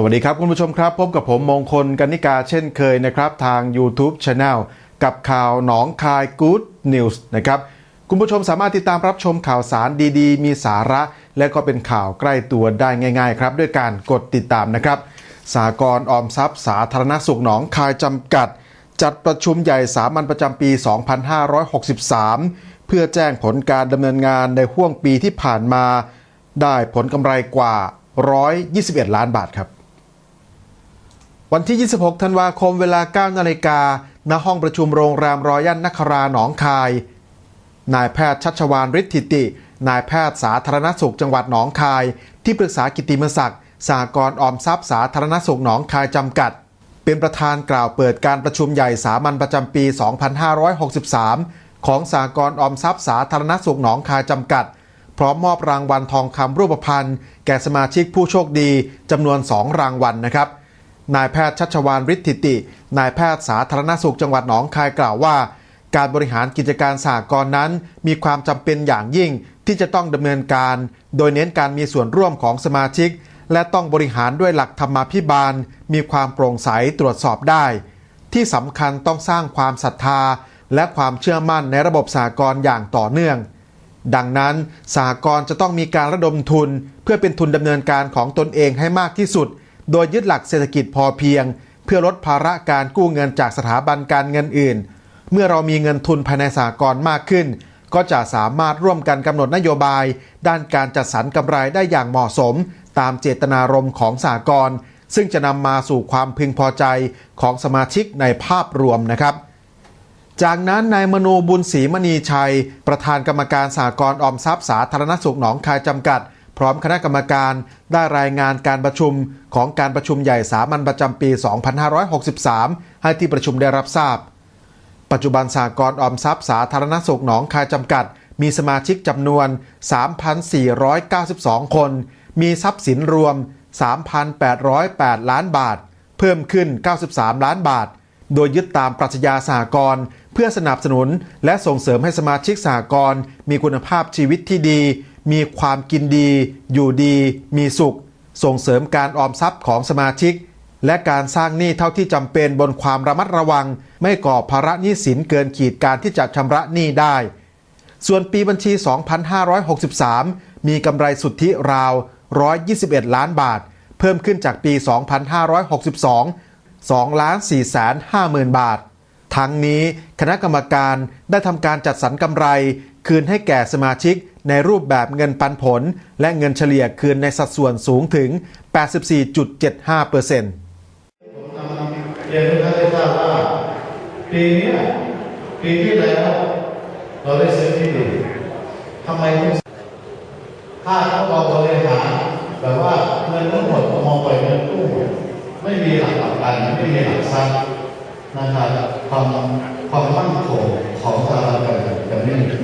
สวัสดีครับคุณผู้ชมครับ พบกับผมมงคลกันนิกาเช่นเคยนะครับทาง YouTube Channel กับข่าวหนองคาย Good News นะครับคุณผู้ชมสามารถติดตามรับชมข่าวสารดีๆ มีสาระ และก็เป็นข่าวใกล้ตัวได้ง่าย ๆ ครับ ด้วยการกดติดตามนะครับสากรออมทรัพย์ สาธารณสุขหนองคายจำกัด จัดประชุมใหญ่สามัญประจำปี 2563 เพื่อแจ้งผลการดำเนินงานในห่วงปีที่ผ่านมา ได้ผลกำไรกว่า 121 ล้านบาทครับ วันที่ 26 ธันวาคมเวลา 9 นาฬิกา ณ ห้องประชุมโรงแรมรอยันนคราหนองคาย นายแพทย์ชัชวานฤทธิติ นายแพทย์สาธารณสุขจังหวัดหนองคาย ที่ปรึกษากิติมศักดิ์สหกรออมทรัพย์สาธารณสุขหนองคายจำกัด เป็นประธานกล่าวเปิดการประชุมใหญ่สามัญประจำปี 2563 ของสหกรออมทรัพย์สาธารณสุขหนองคายจำกัด พร้อมมอบรางวัลทองคำรูปพรรณแก่สมาชิกผู้โชคดีจำนวน 2 รางวัลนะครับ นายแพทย์ชัชวานฤทธิติ นายแพทย์สาธารณสุขจังหวัดหนองคายกล่าวว่า การบริหารกิจการสหกรณ์นั้น มีความจำเป็นอย่างยิ่งที่จะต้องดำเนินการ โดยเน้นการมีส่วนร่วมของสมาชิก และต้องบริหารด้วยหลักธรรมาภิบาล มีความโปร่งใสตรวจสอบได้ ที่สำคัญต้องสร้างความศรัทธา และความเชื่อมั่นในระบบสหกรณ์อย่างต่อเนื่องดังนั้นสหกรณ์จะต้องมีการระดมทุน เพื่อเป็นทุนดำเนินการของตนเองให้มากที่สุด โดยยึดหลักเศรษฐกิจพอเพียง เพื่อลดภาระการกู้เงินจากสถาบันการเงินอื่น เมื่อเรามีเงินทุนภายในสหกรณ์มากขึ้น ก็จะสามารถร่วมกันกำหนดนโยบาย ด้านการจัดสรรกำไรได้อย่างเหมาะสม ตามเจตนารมณ์ของสหกรณ์ซึ่งจะนำมาสู่ความพึงพอใจของสมาชิกในภาพรวมนะครับ จากนั้นนายมนูบุญศรีมณีชัย ประธานกรรมการสหกรณ์ออมทรัพย์สาธารณสุขหนองคายจำกัด พร้อมคณะกรรมการได้รายงานการประชุมของการประชุมใหญ่สามัญประจำปี 2563 ให้ที่ประชุมได้รับทราบ ปัจจุบันสหกรออมทรัพย์สาธารณสุขหนองคายจำกัด มีสมาชิกจำนวน 3,492 คน มีทรัพย์สินรวม 3,808 ล้านบาท เพิ่มขึ้น 93 ล้านบาท โดยยึดตามปรัชญาสหกรเพื่อสนับสนุนและส่งเสริมให้สมาชิกสหกรมีคุณภาพชีวิตที่ดี มีความกินดี อยู่ดี มีสุข ส่งเสริมการออมทรัพย์ของสมาชิก และการสร้างหนี้เท่าที่จำเป็นบนความระมัดระวัง ไม่ก่อภาระหนี้สินเกินขีดการที่จะชำระหนี้ได้ ส่วนปีบัญชี 2563 มีกำไรสุทธิราว 121 ล้านบาท เพิ่มขึ้นจากปี 2562 2ล้าน4แสน5หมื่นบาท ทั้งนี้คณะกรรมการได้ทำการจัดสรรกำไร คืนให้แก่สมาชิกในรูปแบบเงินปันผล และเงินเฉลี่ยคืนในสัดส่วนสูงถึง 84.75%เปอร์เซ็นต์เรียนให้ท่านได้ทราบว่าปีนี้ปีที่แล้ว เราได้ซื้อที่ดินทำไมถึงถ้าเราบริหารแบบว่าเงินทั้งหมดมองไปเงินกู้ไม่มีหลักประกันไม่มีหลักทรัพย์นะครับ ความความมั่นคงของสาบันการเงิจะไม่มี